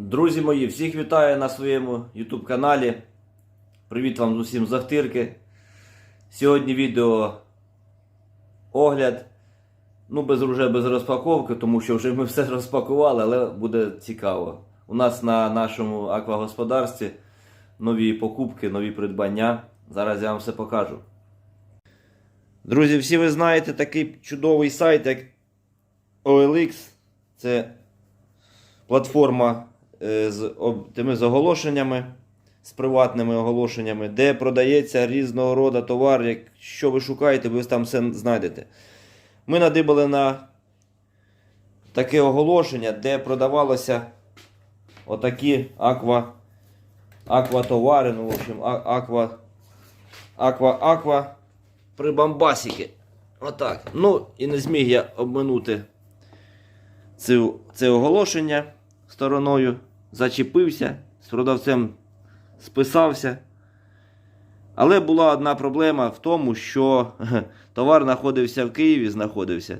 Друзі мої, всіх вітаю на своєму YouTube каналі. Привіт вам з усім з Ахтирки. Сьогодні відео огляд. Ну, без вже без розпаковки, тому що вже ми все розпакували, але буде цікаво. У нас на нашому аквагосподарстві нові покупки, нові придбання. Зараз я вам все покажу. Друзі, всі ви знаєте такий чудовий сайт, як OLX. Це платформа з об- тими з оголошеннями, з приватними оголошеннями, де продається різного роду товар. Якщо ви шукаєте, ви там все знайдете. Ми надибали на таке оголошення, де продавалося отакі аква, акватовари, ну, в общем, аква, аква, аква прибамбасики. Отак. Ну, і не зміг я обминути це, це оголошення стороною, зачепився, з продавцем списався. Але була одна проблема в тому, що товар знаходився в Києві, знаходився.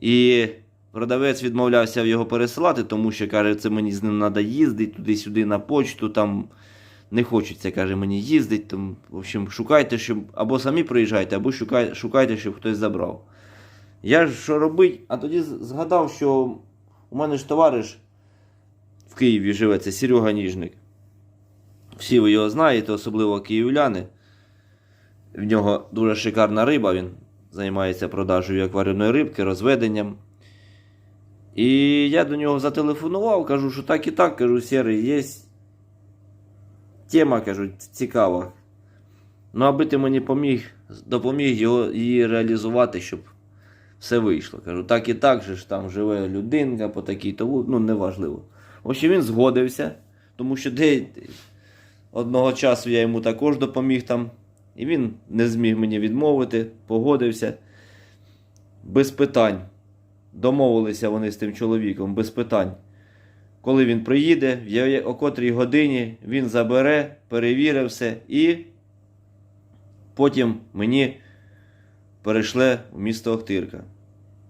І продавець відмовлявся його пересилати, тому що каже, це мені з ним треба їздити туди-сюди на почту. Там не хочеться, каже, мені їздити. Там, в общем, шукайте, щоб або самі приїжджайте, або шукайте, щоб хтось забрав. Я ж що робить? А тоді згадав, що у мене ж товариш в Києві живе, це Серега Ніжник. Всі ви його знаєте, особливо київляни. В нього дуже шикарна риба, він займається продажею акваріумної рибки, розведенням. І я до нього зателефонував, кажу, що так і так, кажу, Серий, є тема, кажу, цікава. Ну, аби ти мені поміг, допоміг його, її реалізувати, щоб все вийшло. Кажу, так і так же ж там живе людинка по такій то ну неважливо. В він згодився, тому що де одного часу я йому також допоміг там, і він не зміг мені відмовити, погодився. Без питань. Домовилися вони з тим чоловіком, без питань. Коли він приїде, о котрій годині він забере, перевірить все і потім мені перейшле в місто Охтирка.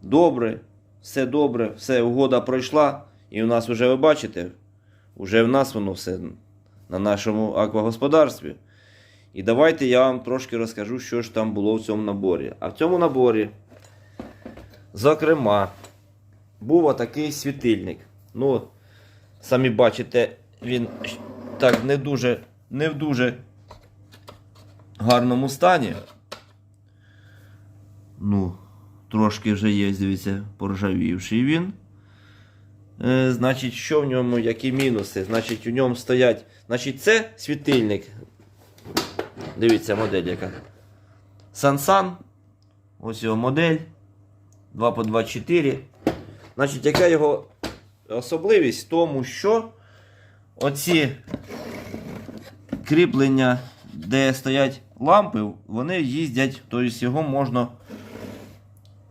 Добре, все добре, все, угода пройшла, і у нас вже ви бачите, вже в нас воно все на нашому аквагосподарстві. І давайте я вам трошки розкажу, що ж там було в цьому наборі. А в цьому наборі, зокрема, був отакий світильник. Ну, самі бачите, він так не дуже, не в дуже гарному стані. Ну, трошки вже є, дивіться, поржавівший він. Е, значить, що в ньому, які мінуси? Значить, у ньому стоять. Значить, це світильник. Дивіться, модель яка. Сансан. Ось його модель. 2 по 24. Значить, яка його особливість в тому, що оці кріплення, де стоять лампи, вони їздять, тобто його можна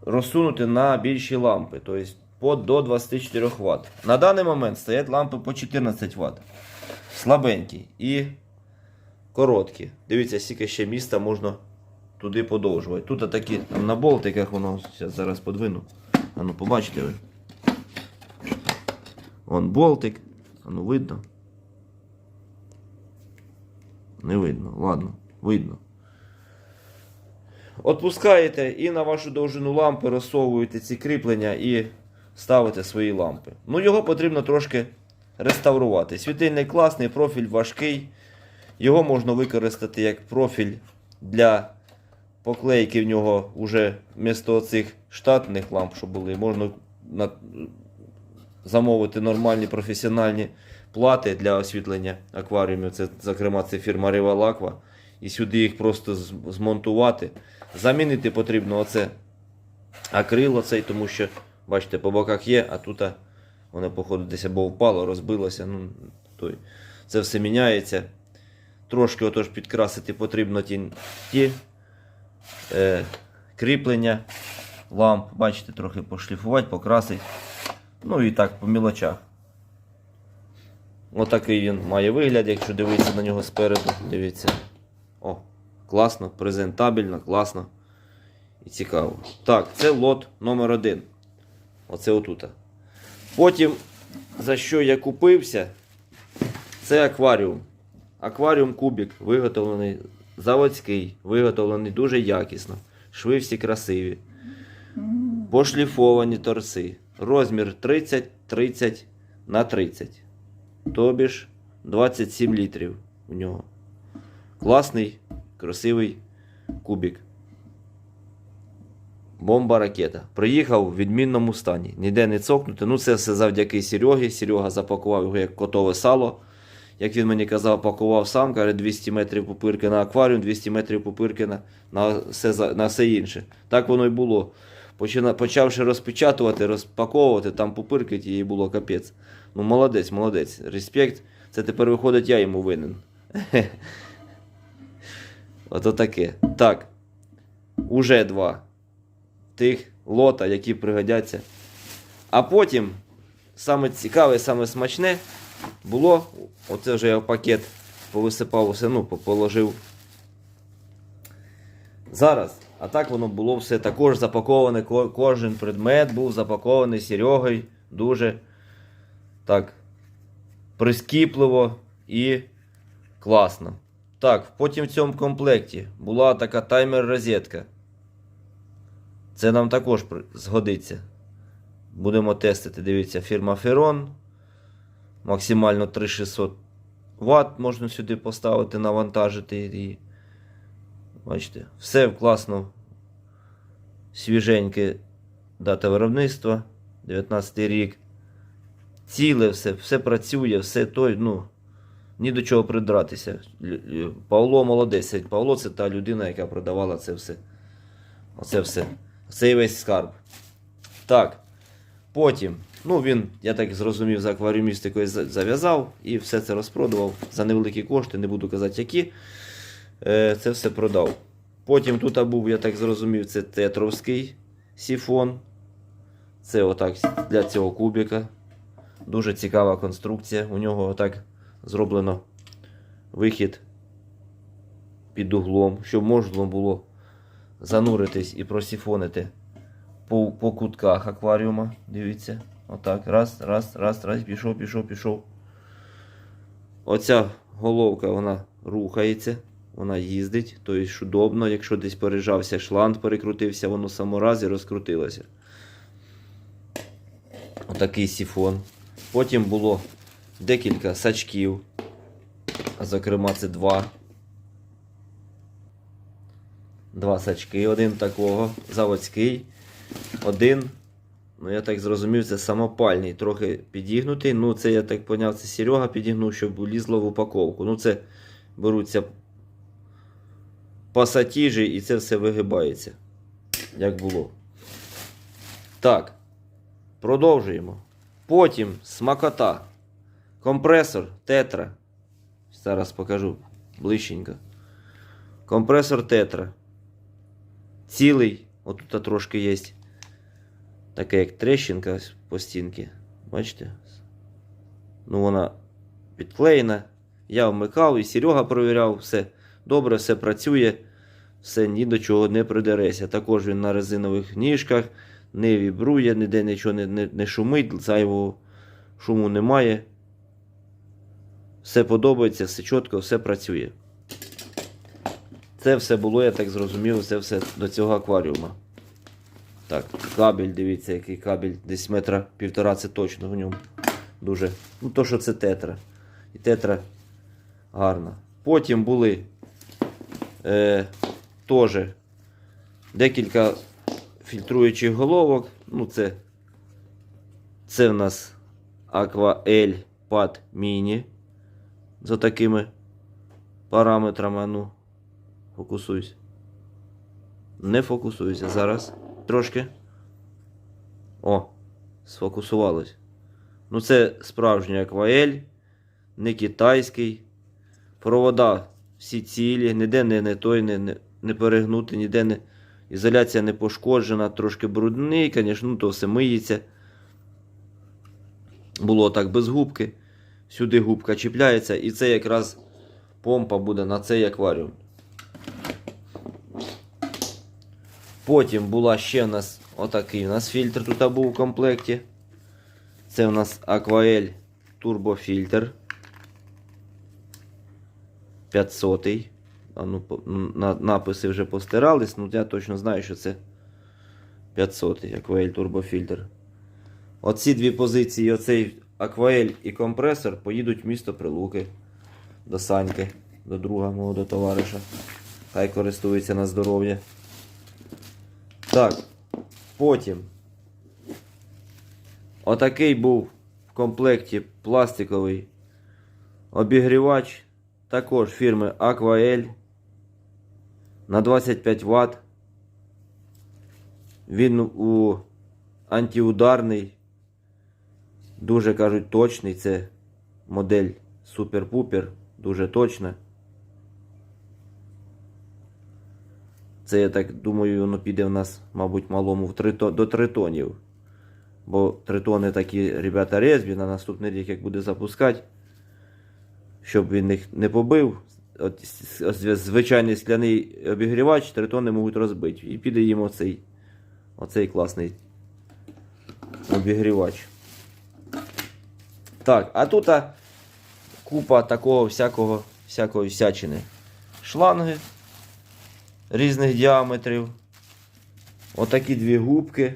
розсунути на більші лампи, тобто по до 24 Вт. На даний момент стоять лампи по 14 Вт. Слабенькі і короткі. Дивіться, скільки ще міста можна туди подовжувати. Тут такі на болтиках воно зараз, подвину. А ну побачите ви. Вон болтик. А ну видно. Не видно. Ладно, видно. Отпускаєте і на вашу довжину лампи розсовуєте ці кріплення і ставите свої лампи. Ну, його потрібно трошки реставрувати. Світильник класний, профіль важкий. Його можна використати як профіль для поклейки в нього вже вмісто цих штатних ламп, що були, можна на... замовити нормальні професіональні плати для освітлення акваріумів. Це, зокрема, це фірма Rivalaqua. І сюди їх просто змонтувати. Замінити потрібно оце акрил оцей, тому що, бачите, по боках є, а тут воно, походу, десь або впало, розбилося. Ну, той. Це все міняється. Трошки отож підкрасити потрібно ті, ті е, кріплення ламп. Бачите, трохи пошліфувати, покрасити. Ну і так, по мілочах. Отакий він має вигляд, якщо дивитися на нього спереду. Дивіться. О, класно, презентабельно, класно і цікаво. Так, це лот номер один. Оце отут. Потім, за що я купився, Це акваріум. Акваріум кубик виготовлений заводський, виготовлений дуже якісно. Шви всі красиві. Пошліфовані торси. Розмір 30-30 на 30. Тобі ж 27 літрів у нього. Класний, красивий кубик. Бомба ракета. Приїхав в відмінному стані. Ніде не цокнути. Ну, це все завдяки Серегі. Серега запакував його як котове сало. Як він мені казав, пакував сам, каже, 200 метрів пупирки на акваріум, 200 метрів пупирки на, на, все, на все інше. Так воно й було. Почина, почавши розпечатувати, розпаковувати, там пупирки тієї було капець. Ну, молодець, молодець. Респект. Це тепер виходить, я йому винен. Ото таке. Так. Уже два тих лота, які пригодяться. А потім, саме цікаве, саме смачне було. Оце вже я в пакет повисипав усе, ну, положив. Зараз. А так воно було все також запаковане. Кожен предмет був запакований Серегою дуже так прискіпливо і класно. Так, потім в цьому комплекті була така таймер-розетка. Це нам також згодиться. Будемо тестити. Дивіться, фірма Ferron. Максимально 3600 Вт можна сюди поставити, навантажити її. Бачите, все класно. Свіженьке дата виробництва. 19 рік. Ціле все, все працює, все той, ну, ні до чого придратися. Павло молодець. Павло це та людина, яка продавала це все. Оце все. Цей весь скарб. Так. Потім, ну він, я так зрозумів, за акваріумістикою зав'язав і все це розпродавав за невеликі кошти, не буду казати які. Е, це все продав. Потім тут був, я так зрозумів, це тетровський сіфон. Це отак для цього кубика. Дуже цікава конструкція. У нього отак зроблено вихід під углом, щоб можна було зануритись і просіфонити по, по кутках акваріума. Дивіться. Отак. Раз, раз, раз, раз, пішов, пішов, пішов. Оця головка вона рухається, вона їздить, тобто удобно, якщо десь пережався шланг, перекрутився, воно самораз і розкрутилося. Отакий сіфон. Потім було декілька сачків. Зокрема, це два. Два сачки, один такого, заводський, один, ну я так зрозумів, це самопальний, трохи підігнутий. Ну, це я так поняв, це Серега підігнув, щоб влізло в упаковку. Ну, це беруться пасатіжі і це все вигибається, як було. Так, продовжуємо. Потім смакота. Компресор тетра. Зараз покажу ближченько. Компресор тетра. Цілий. Отут трошки є. Така як трещинка по стінці. Бачите? Ну вона підклеєна. Я вмикав і Серега провіряв, все добре, все працює, все ні до чого не придереся. Також він на резинових ніжках, не вібрує, ніде нічого не, не, не шумить, зайвого шуму немає. Все подобається, все чітко, все працює. Це все було, я так зрозумів, це все до цього акваріума. Так, кабель, дивіться, який кабель, десь метра півтора, це точно в ньому. Дуже. Ну, то, що це тетра. І тетра гарна. Потім були е, теж декілька фільтруючих головок. Ну, це, це в нас Aqua L Pad Mini. За такими параметрами. Ну, фокусуйся. Не фокусуйся зараз. Трошки. О, сфокусувалось. Ну, це справжній акваель, не китайський. Провода всі цілі, ніде не, не той, не, не, не перегнути, ніде не. Ізоляція не пошкоджена, трошки брудний, звісно, ну, то все миється. Було так без губки. Сюди губка чіпляється, і це якраз помпа буде на цей акваріум. Потім була ще у нас отакий у нас фільтр тут був у комплекті. Це у нас Aquael турбофільтр. 500. А ну, на, написи вже постирались, ну я точно знаю, що це 500 Акваель турбофільтр. Оці дві позиції, оцей Акваель і компресор, поїдуть в місто Прилуки до Саньки, до друга мого до товариша. Хай користується на здоров'я. Так, потім. Отакий був в комплекті пластиковий обігрівач. Також фірми Aquael на 25 Вт. Він у антиударний. Дуже кажуть точний. Це модель Супер-Пупер. Дуже точна. Це, я так думаю, воно піде в нас, мабуть, малому в 3, до 3 тонів. Бо 3 тони такі ребята резві на наступний рік, як буде запускати, щоб він їх не побив. От, звичайний скляний обігрівач 3 тони можуть розбити. І піде їм оцей, оцей класний обігрівач. Так, а тут купа такого всякого, всякої всячини. Шланги різних діаметрів. Отакі дві губки.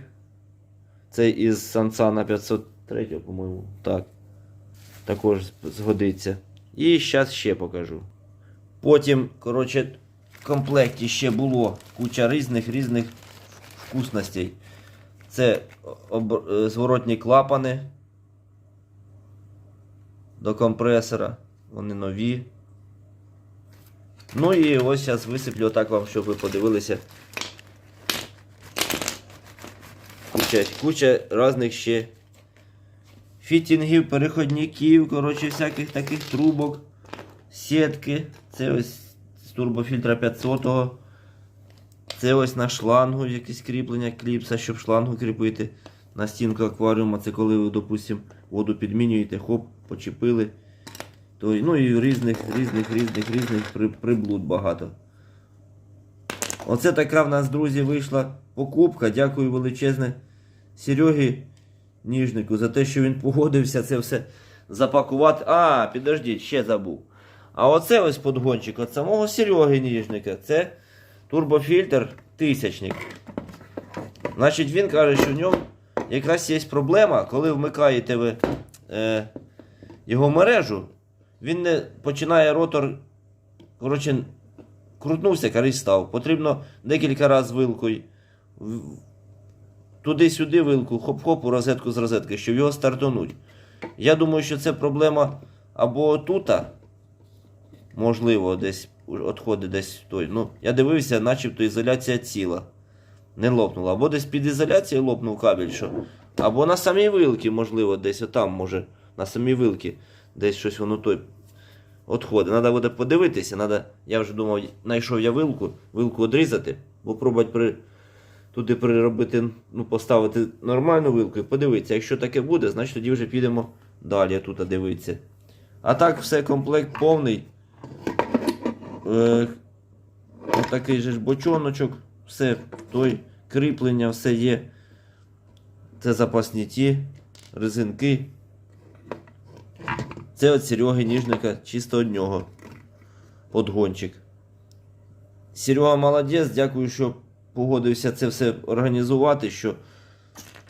Це із Сансана 503, по-моєму. Так. Також згодиться. І зараз ще покажу. Потім, коротше, в комплекті ще було куча різних різних вкусностей. Це е, зворотні клапани до компресора. Вони нові. Ну і ось зараз висиплю отак вам, щоб ви подивилися. Куча, куча різних ще фітінгів, переходників, коротше, всяких таких трубок, сітки. Це ось з турбофільтра 500. Це ось на шлангу якесь кріплення кліпса, щоб шлангу кріпити на стінку акваріума. Це коли ви, допустимо, воду підмінюєте, хоп, почепили. То, ну і різних, різних, різних, різних приблуд багато. Оце така в нас, друзі, вийшла покупка. Дякую величезне Серегі Ніжнику за те, що він погодився це все запакувати. А, підождіть, ще забув. А оце ось подгончик від самого Сереги Ніжника. Це турбофільтр тисячник. Значить, він каже, що в ньому якраз є проблема, коли вмикаєте ви е, його мережу, він не починає ротор. Коротше, крутнувся, карись став. Потрібно декілька разів вилкою. Туди-сюди вилку, хоп-хоп у розетку з розетки, щоб його стартануть. Я думаю, що це проблема або тута, можливо, десь відходить десь той. Ну, я дивився, начебто ізоляція ціла. Не лопнула. Або десь під ізоляцією лопнув кабель, що. Або на самій вилці, можливо, десь отам, може, на самій вилці, десь щось воно той відходить. Треба буде подивитися. Надо, я вже думав, знайшов я вилку, вилку відрізати, попробувати при, туди приробити, ну, поставити нормальну вилку і подивитися. Якщо таке буде, значить тоді вже підемо далі тут дивитися. А так, все, комплект повний. Е, Отакий же ж бочоночок, все той, кріплення, все є. Це запасні ті, резинки. Це от Сереги Ніжника, чисто од нього. Подгончик. Серега молодець, дякую, що погодився це все організувати, що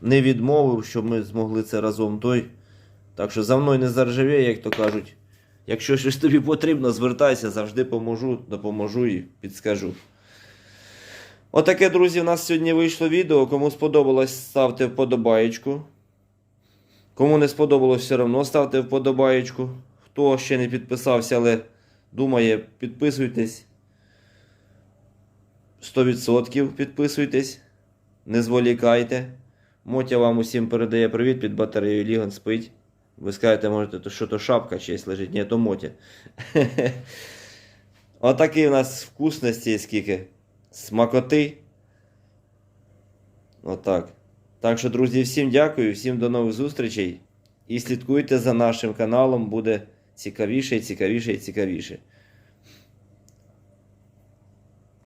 не відмовив, щоб ми змогли це разом той. Так що за мною не заржавіє, як то кажуть. Якщо щось тобі потрібно, звертайся, завжди поможу, допоможу і підскажу. Отаке, друзі, у нас сьогодні вийшло відео. Кому сподобалось, ставте вподобаєчку. Кому не сподобалось, все одно ставте вподобаєчку. Хто ще не підписався, але думає, підписуйтесь. 100% підписуйтесь. Не зволікайте. Мотя вам усім передає привіт під батареєю Ліган спить. Ви скажете, може, то що то шапка чиясь лежить. Ні, то Мотя. Отакий у нас вкусності скільки. Смакоти. Отак. Так що, друзі, всім дякую, всім до нових зустрічей. І слідкуйте за нашим каналом, буде цікавіше цікавіше і цікавіше.